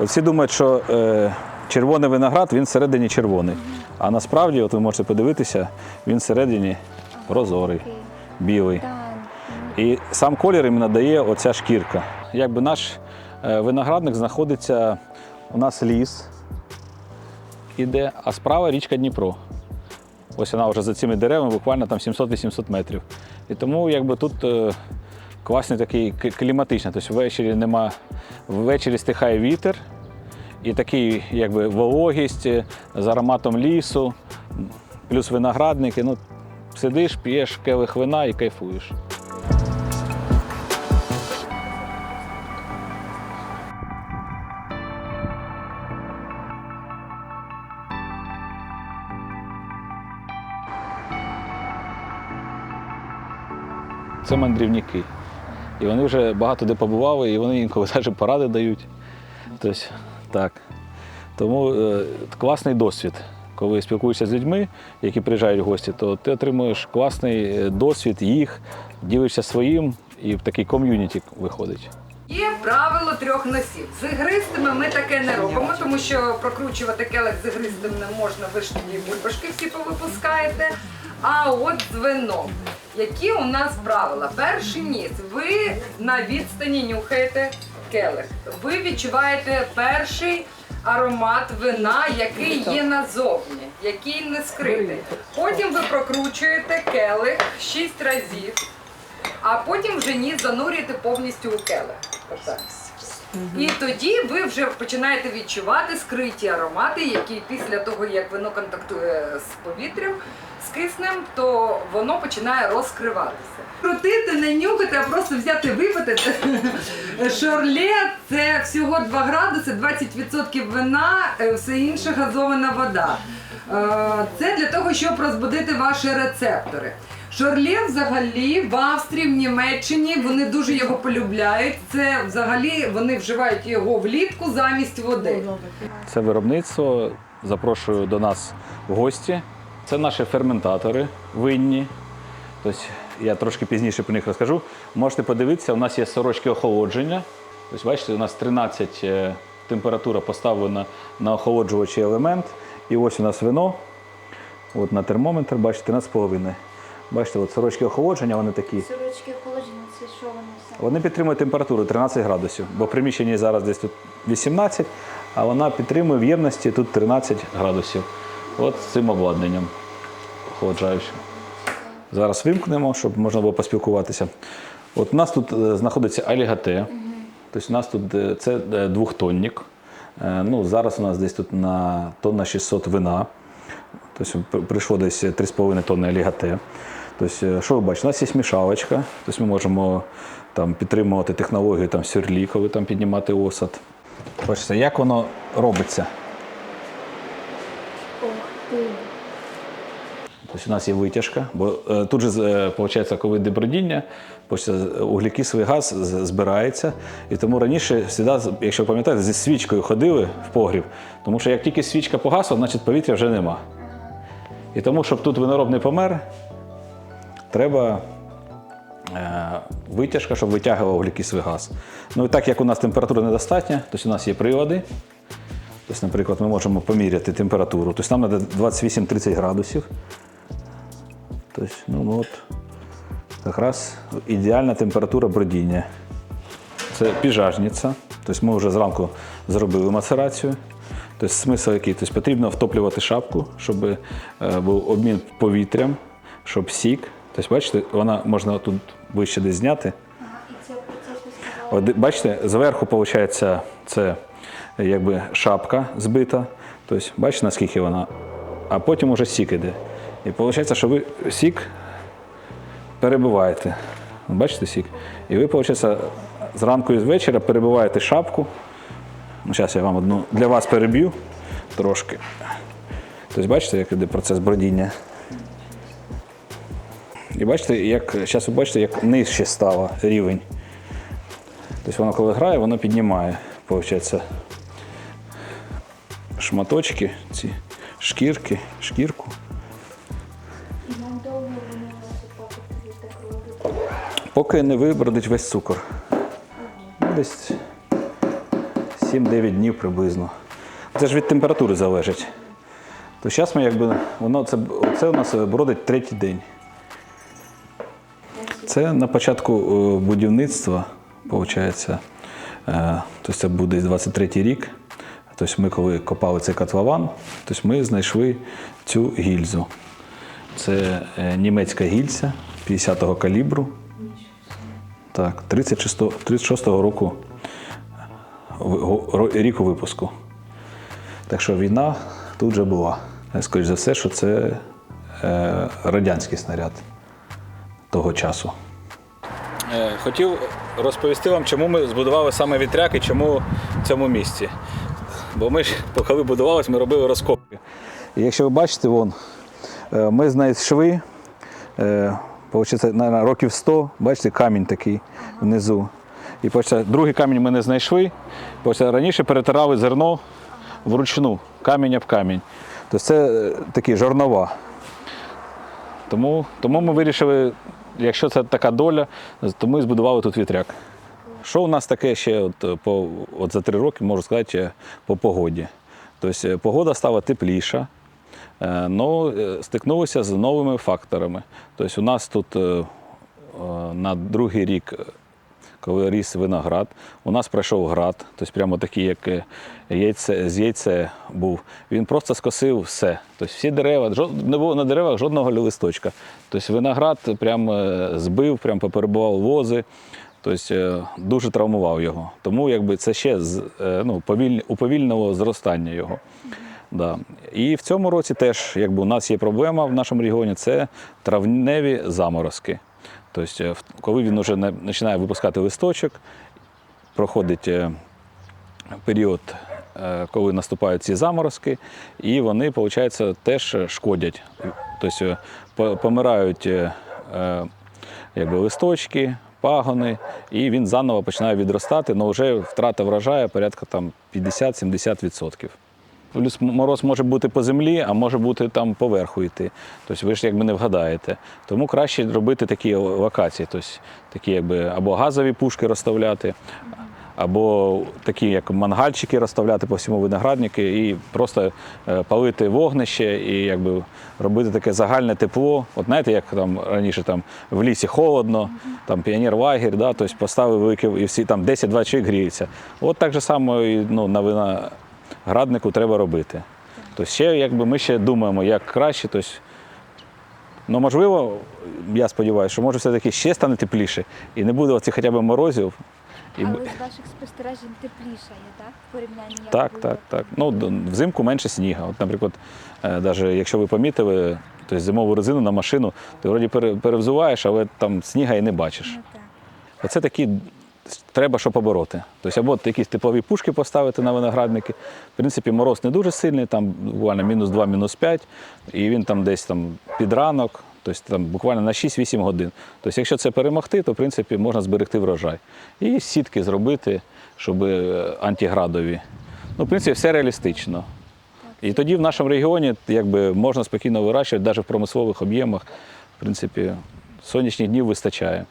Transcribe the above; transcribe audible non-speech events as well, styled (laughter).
Всі думають, що е, червоний виноград він всередині червоний. А насправді, от ви можете подивитися, він всередині прозорий, білий. І сам колір їм надає оця шкірка. Якби наш е, виноградник знаходиться, у нас ліс іде, а справа річка Дніпро. Ось вона вже за цими деревами, буквально там 700-800 метрів. І тому якби тут е, класний такий кліматичний. Тобто ввечері нема, ввечері стихає вітер, і такий якби вологість е, з ароматом лісу, плюс виноградники. Ну, сидиш, п'єш келих вина і кайфуєш. Це мандрівники. І вони вже багато де побували, і вони інколи (laughs) навіть поради дають. Тобто, так. Тому е, класний досвід. Коли спілкуєшся з людьми, які приїжджають в гості, то ти отримуєш класний е, досвід їх, ділишся своїм, і в такий ком'юніті виходить. Є правило трьох носів. З ігристими ми таке не робимо, тому що прокручувати келих з ігристим не можна, ви ж тоді бульбашки всі повипускаєте. А от з вином. Які у нас правила? Перший ніс. Ви на відстані нюхаєте келих. Ви відчуваєте перший аромат вина, який є назовні, який не скритий. Потім ви прокручуєте келих шість разів. А потім вже ніс занурюєте повністю у келих. Отак. І тоді ви вже починаєте відчувати скриті аромати, які після того, як вино контактує з повітрям, з киснем, то воно починає розкриватися. Крутити, не нюхати, а просто взяти випити. (laughs) Шорле це всього 2 градуси, 20% вина, е, все інше газована вода. Е, Це для того, щоб розбудити ваші рецептори. Шорле взагалі в Австрії, в Німеччині вони дуже його полюбляють. Це взагалі вони вживають його влітку замість води. Це виробництво. Запрошую до нас в гості. Це наші ферментатори винні. Тобто я трошки пізніше про них розкажу. Можете подивитися, у нас є сорочки охолодження. Тобто, бачите, у нас 13 е, температура поставлена на охолоджувачий елемент. І ось у нас вино. От на термометр, бачите, 13,5. Бачите, от сорочки охолодження, вони такі. Сорочки охолоджені, це що вони все? Вони підтримують температуру 13 градусів, бо в приміщенні зараз десь тут 18, а вона підтримує в ємності тут 13 градусів. От з цим обладнанням охолоджаючим. Зараз вимкнемо, щоб можна було поспілкуватися. От у нас тут е, знаходиться алігате. Тобто у нас тут е, це е, двохтонник. Ну, зараз у нас десь тут на тонна 600 вина. Тобто прийшло десь 3,5 тонни алігате. Тобто, е, що ви бачите? У нас є мішалочка, тобто ми можемо там, підтримувати технологію там, сюрлі, коли там піднімати осад. Бачите, як воно робиться? Ох ти. Тобто у нас є витяжка, бо е, тут же е, виходить, коли йде бродіння, углекислий газ збирається. І тому раніше, завжди, якщо пам'ятаєте, зі свічкою ходили в погріб, тому що як тільки свічка погасла, значить повітря вже нема. І тому, щоб тут винороб не помер, треба е, витяжка, щоб витягував углекислий газ. Ну і так як у нас температура недостатня, тобто у нас є прилади. Тобто, наприклад, ми можемо поміряти температуру. Тобто нам треба 28-30 градусів. Тобто, ну ну, от якраз ідеальна температура бродіння. Це піжажниця. Тобто ми вже зранку зробили мацерацію. Тобто смисл який? Тобто потрібно втоплювати шапку, щоб е, був обмін повітрям, щоб сік. Тобто, бачите, вона можна тут вище десь зняти. Бачите, зверху виходить, це якби шапка збита. Тобто, бачите, наскільки вона. А потім уже сік іде. І виходить, що ви сік перебиваєте. Бачите сік? І ви, виходить, зранку і з перебиваєте шапку. Ну, зараз я вам одну для вас переб'ю трошки. Тобто, бачите, як іде процес бродіння. І бачите, як зараз ви бачите, як нижче стало рівень. Тобто воно коли грає, воно піднімає, виходить, шматочки, ці шкірки, шкірку. Нам довго вони насипати. Поки не вибродить весь цукор. Десь 7-9 днів приблизно. Це ж від температури залежить. То зараз ми якби воно це, це у нас бродить третій день. Це на початку е, будівництва, виходить. Тобто це буде 23-й рік. Тобто ми коли копали цей котлован, тобто ми знайшли цю гільзу. Це е, німецька гільза 50-го калібру. Так, 36, 36-го року ви- ріку випуску. Так що війна тут вже була. Е, Скоріше за все, що це е, радянський снаряд того часу. Хотів розповісти вам, чому ми збудували саме вітряк і чому в цьому місці. Бо ми ж, коли будувалися, ми робили розкопки. І якщо ви бачите, вон, ми знайшли, е, наверное, років 100, бачите, камінь такий внизу. І получиться, другий камінь ми не знайшли. Получиться, раніше перетирали зерно вручну, камінь об камінь. Тобто це е, такі жорнова. Тому, тому ми вирішили, якщо це така доля, то ми збудували тут вітряк. Що у нас таке ще от, е, по, от за три роки, можу сказати, е, по погоді? Тобто е, погода стала тепліша, але стикнулися з новими факторами. Тобто у нас тут е, е, на другий рік, е, коли ріс виноград, у нас пройшов град, тобто прямо такий, як е, яйце, з яйця був. Він просто скосив все. Тобто всі дерева, не було на деревах жодного листочка. Тобто виноград прям е, збив, прям поперебував вози. Тобто е, дуже травмував його. Тому якби це ще е, ну, уповільнило зростання його. Да. І в цьому році теж якби, у нас є проблема в нашому регіоні це травневі заморозки. Тобто, е, коли він вже починає випускати листочок, проходить е, період, е, коли наступають ці заморозки, і вони, виходить, теж шкодять. Тобто помирають якби, листочки, пагони, і він заново починає відростати, але вже втрата врожаю порядка там 50-70%. Плюс мороз може бути по землі, а може бути там поверху йти. Тобто ви ж якби не вгадаєте. Тому краще робити такі локації, тобто такі якби або газові пушки розставляти, або такі як мангальчики розставляти по всьому винограднику і просто е, палити вогнище і якби робити таке загальне тепло. От знаєте, як там раніше там в лісі холодно, там піонер-лагерь, да, тобто поставив велике і всі там 10-20 чоловік гріються. От так же само і ну, на винограднику треба робити. Тобто ще якби ми ще думаємо, як краще. Тобто, Ну, можливо, я сподіваюся, що може все-таки ще стане тепліше і не буде оцих хоча б морозів. І... Але з ваших спостережень теплішає, так? В порівнянні як Так, було? так, так. Ну, взимку менше снігу. От, наприклад, навіть якщо ви помітили, тобто зимову резину на машину, ти вроді перевзуваєш, але там сніга і не бачиш. Ну так. Оце такі треба, що побороти. Тобто або якісь теплові пушки поставити на виноградники. В принципі, мороз не дуже сильний, там буквально мінус 2, мінус 5, і він там десь там під ранок, тобто там буквально на 6-8 годин. Тобто, якщо це перемогти, то в принципі можна зберегти врожай. І сітки зробити, щоб е, антиградові. Ну, в принципі, все реалістично. І тоді в нашому регіоні якби, можна спокійно вирощувати, навіть в промислових об'ємах. В принципі, сонячних днів вистачає.